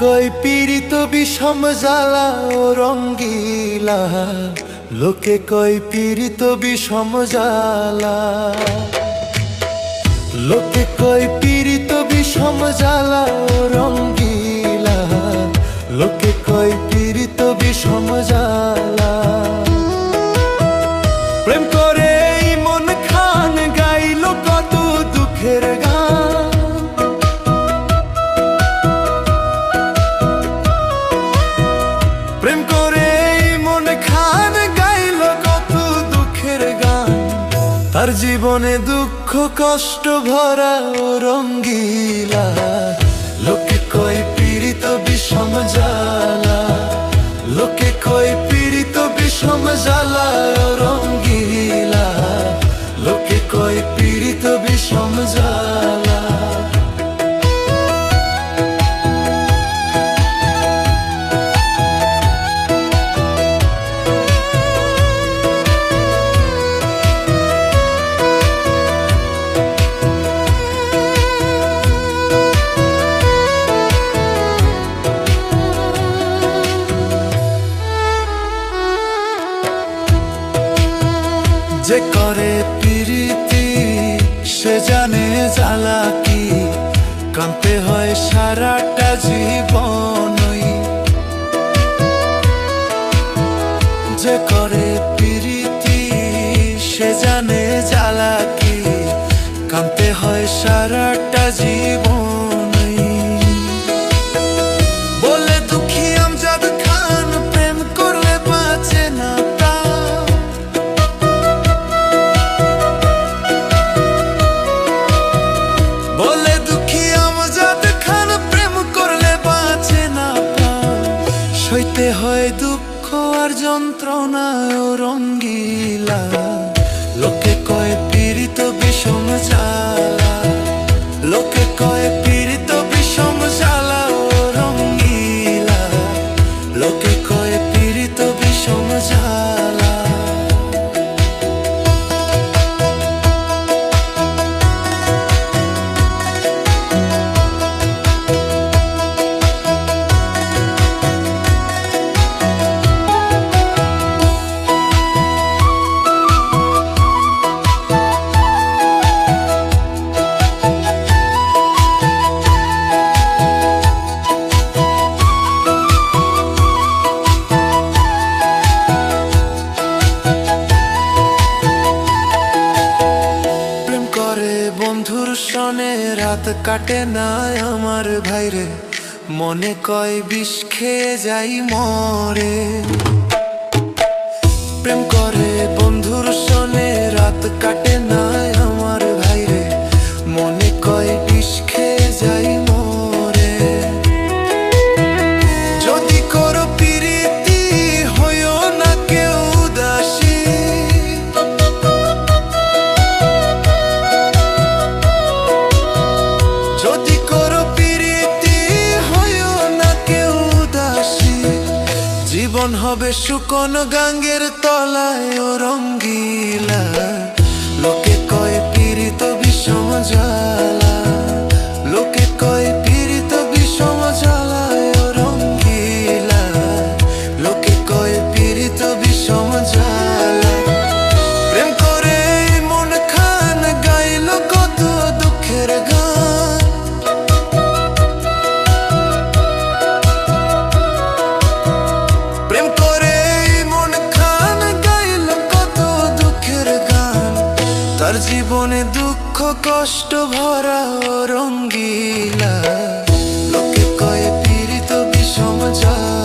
কয় পীড়িত বিষম জ্বালা ও রঙ্গিলা। লোকে কয় পীড়িত বিষম জ্বালা। লোকে কয় পীড়িত বিষম জ্বালা ও রঙ্গিলা। তার জীবনে দুঃখ, কষ্ট ভরা রঙ্গিলা। লোকে কয় পীড়িত বিষম জ্বালা। লোকে কয় পীড়িত বিষম জ্বালা। যে করে প্রীতি, সে জানে জ্বালা কি। কাঁদতে হয় সারাটা জীবনই। যে করে প্রীতি, সে জানে জ্বালা কি। কাঁদতে হয় সারাটা দুঃখ আর যন্ত্রণা রঙ্গিলা। লোকে কয় পীড়িত বিষম চালা লোকে কয় রাত কাটে না আমার ভাইরে। মনে কয় বিষ খেয়ে যাই মরে। প্রেম করে বন্ধুর সনে রাত কাটে জীবন হবে শুকন গাঙ্গের তলায় ও রঙ্গিলা। লোকে কয় পীড়িত বিষম জ্বালা। তার জীবনে দুঃখ কষ্ট ভরা রঙ্গিলা। লোকে কয়ে পীড়িত বিষম যায়